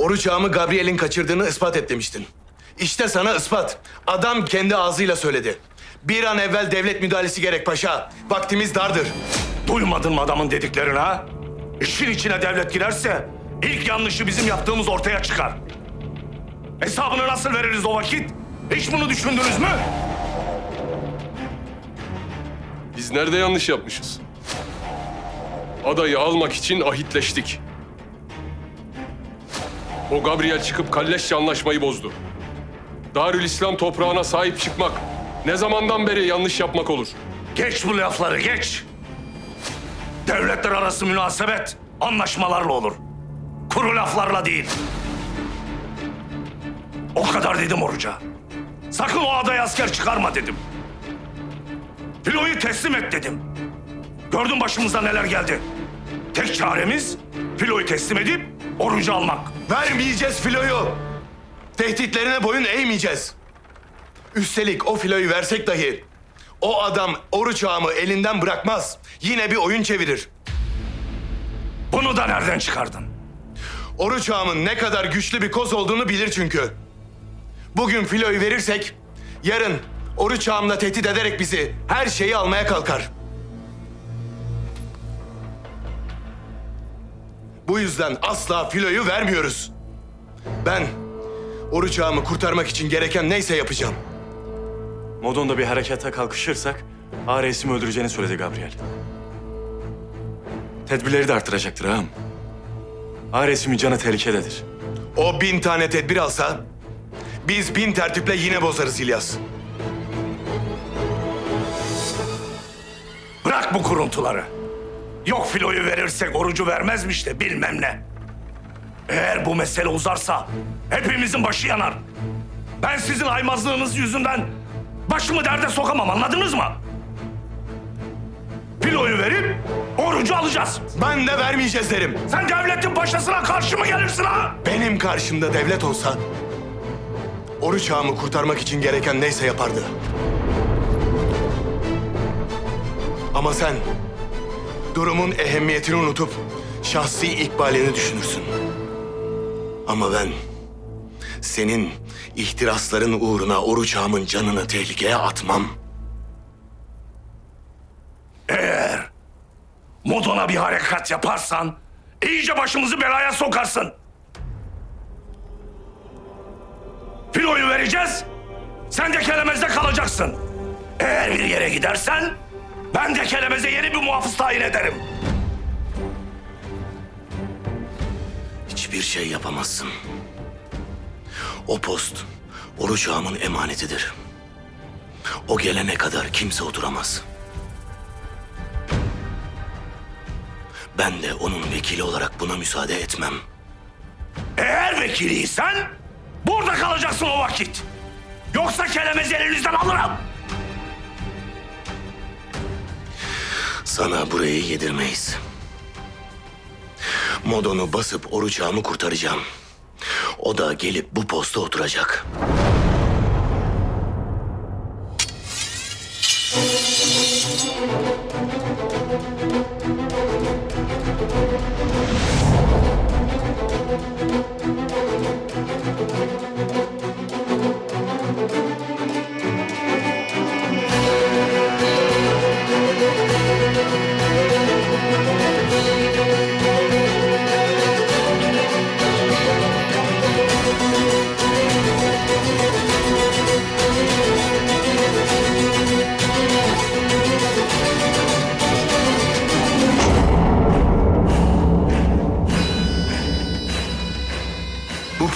Oruç ağamı Gabriel'in kaçırdığını ispat et demiştin. İşte sana ispat. Adam kendi ağzıyla söyledi. Bir an evvel devlet müdahalesi gerek paşa. Vaktimiz dardır. Duymadın mı adamın dediklerini ha? İşin içine devlet girerse ilk yanlışı bizim yaptığımız ortaya çıkar. Hesabını nasıl veririz o vakit? Hiç bunu düşündünüz mü? Biz nerede yanlış yapmışız? Adayı almak için ahitleştik. O Gabriel çıkıp kalleşçe anlaşmayı bozdu. Darül İslam toprağına sahip çıkmak ne zamandan beri yanlış yapmak olur? Geç bu lafları geç. Devletler arası münasebet anlaşmalarla olur. Kuru laflarla değil. O kadar dedim Oruç'a. Sakın o adaya asker çıkarma dedim. Filoyu teslim et dedim. Gördün başımıza neler geldi. Tek çaremiz Filoyu teslim edip Oruç'u almak. Vermeyeceğiz filoyu. Tehditlerine boyun eğmeyeceğiz. Üstelik o filoyu versek dahi o adam oruç ağamı elinden bırakmaz. Yine bir oyun çevirir. Bunu da nereden çıkardın? Oruç ağamın ne kadar güçlü bir koz olduğunu bilir çünkü. Bugün filoyu verirsek yarın oruç ağamla tehdit ederek bizi her şeyi almaya kalkar. Bu yüzden asla filoyu vermiyoruz. Ben oruç ağamı kurtarmak için gereken neyse yapacağım. Modon'da bir harekete kalkışırsak Ares'imi öldüreceğini söyledi Gabriel. Tedbirleri de arttıracaktır ağam. Ares'imin canı tehlikededir. O bin tane tedbir alsa biz bin tertiple yine bozarız İlyas. Bırak bu kuruntuları. Yok filoyu verirsek orucu vermezmiş de bilmem ne. Eğer bu mesele uzarsa hepimizin başı yanar. Ben sizin aymazlığınız yüzünden başımı derde sokamam anladınız mı? Filoyu verip orucu alacağız. Ben de vermeyeceğiz derim. Sen devletin paşasına karşı mı gelirsin ha? Benim karşımda devlet olsa oruç ağamı kurtarmak için gereken neyse yapardı. Ama sen durumun ehemmiyetini unutup şahsi ikbalini düşünürsün. Ama ben senin ihtirasların uğruna oruç ağamın canını tehlikeye atmam. Eğer Modon'a bir harekat yaparsan iyice başımızı belaya sokarsın. Filoyu vereceğiz, sen de kelemezde kalacaksın. Eğer bir yere gidersen ben de kelemeze yeni bir muhafız tayin ederim. Hiçbir şey yapamazsın. O post oruç ağamın emanetidir. O gelene kadar kimse oturamaz. Ben de onun vekili olarak buna müsaade etmem. Eğer vekiliysen burada kalacaksın o vakit. Yoksa kelemezi elinizden alırım. Sana burayı yedirmeyiz. Modonu basıp oruç ağamı kurtaracağım. O da gelip bu posta oturacak.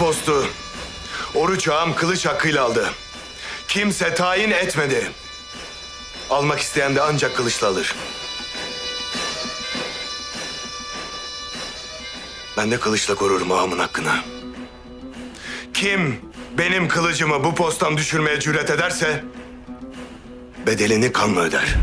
Postu oruç ağam kılıç hakkıyla aldı. Kimse tayin etmedi. Almak isteyen de ancak kılıçla alır. Ben de kılıçla korurum ağamın hakkını. Kim benim kılıcımı bu postan düşürmeye cüret ederse... ...bedelini kanla öder.